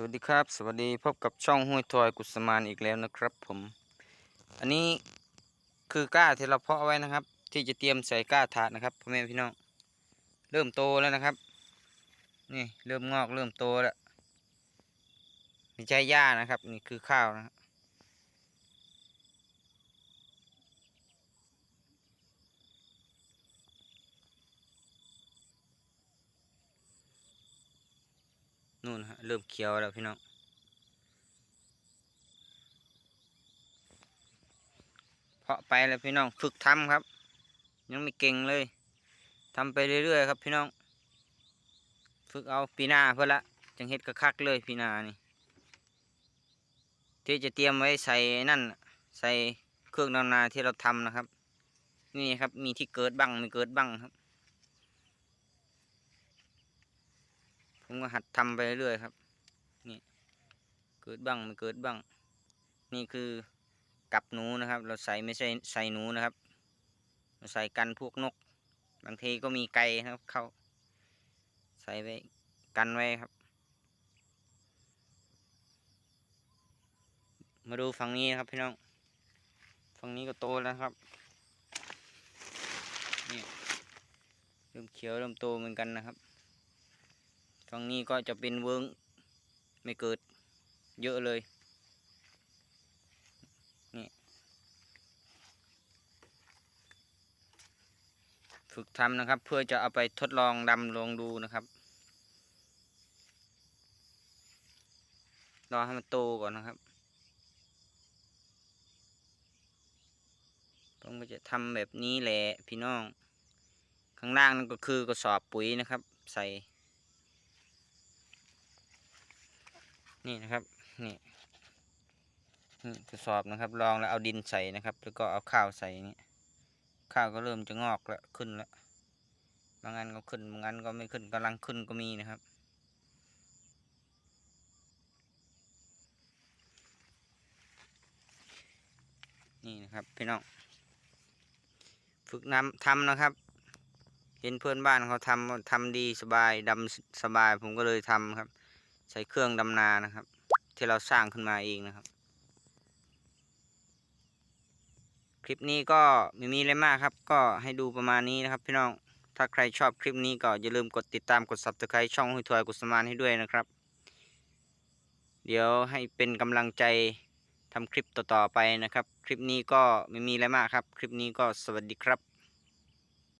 สวัสดีครับ สวัสดีพบกับช่องห้วยทอยกุศมานอีกแล้วนะครับผม อันนี้คือก้าที่เราเพาะไว้นะครับ ที่จะเตรียมใส่ก้าถาดนะครับพ่อแม่พี่น้องเริ่มโตแล้วนะครับ นี่เริ่มงอกเริ่มโตแล้วไม่ใช่หญ้านะครับ นี่คือข้าวนะ นู่นฮะเริ่มเขียวแล้วพี่น้องเพาะไปแล้วพี่น้องฝึกทำครับ ยังไม่เก่งเลยทำไปเรื่อยๆครับพี่น้อง ฝึกเอาปีหน้าเพื่อละจังเฮ็ดกระคักเลยปีหน้านี่ที่จะเตรียมไว้ใส่นั่นใส่เครื่องดำนาที่เราทำนะครับ นี่ครับมีที่เกิดบ้างไม่เกิดบ้างครับ ผมก็หัดทำไปเรื่อยครับ นี่เกิดบ้างไม่เกิดบ้าง นี่คือกับหนูนะครับ เราใส่ไม่ใช่ใส่หนูนะครับเราใส่กันพวกนก บางทีก็มีไก่นะครับ เข้า ใส่ไว้กันไว้ครับ มาดูฝั่งนี้นะครับพี่น้อง ฝั่งนี้ก็โตแล้วครับ นี่เริ่มเขียวเริ่มโตเหมือนกันนะครับ ฝั่งนี้ก็จะเป็นเวิ้งไม่เกิดเยอะเลย นี่ฝึกทำนะครับ เพื่อจะเอาไปทดลองดำลองดูนะครับ รอให้มันโตก่อนนะครับ ผมก็จะทำแบบนี้แหละพี่น้อง ข้างล่างนั่นก็คือกระสอบปุ๋ยนะครับ ใส่ นี่นะครับนี่นี่กระสอบนะครับลองแล้วเอาดินใส่นะครับ แล้วก็เอาข้าวใส่นี่ข้าวก็เริ่มจะงอกแล้วขึ้นแล้วบางอันก็ขึ้นบางอันก็ไม่ขึ้นกำลังขึ้นก็มีนะครับ นี่นะครับพี่น้องฝึกนำทำนะครับ เห็นเพื่อนบ้านเขาทำทำดีสบายดำสบายผมก็เลยทำครับ ใส่เครื่องดำนานะครับ ที่เราสร้างขึ้นมาเองนะครับ คลิปนี้ก็ไม่มีอะไรมากครับ ก็ให้ดูประมาณนี้นะครับ พี่น้องถ้าใครชอบคลิปนี้ก็อย่าลืมกดติดตามกด subscribe ช่องห้วยทวยกุศมานให้ด้วยนะครับ เดี๋ยวให้เป็นกำลังใจทำคลิปต่อๆไปนะครับ คลิปนี้ก็ไม่มีอะไรมากครับ คลิปนี้ก็สวัสดีครับ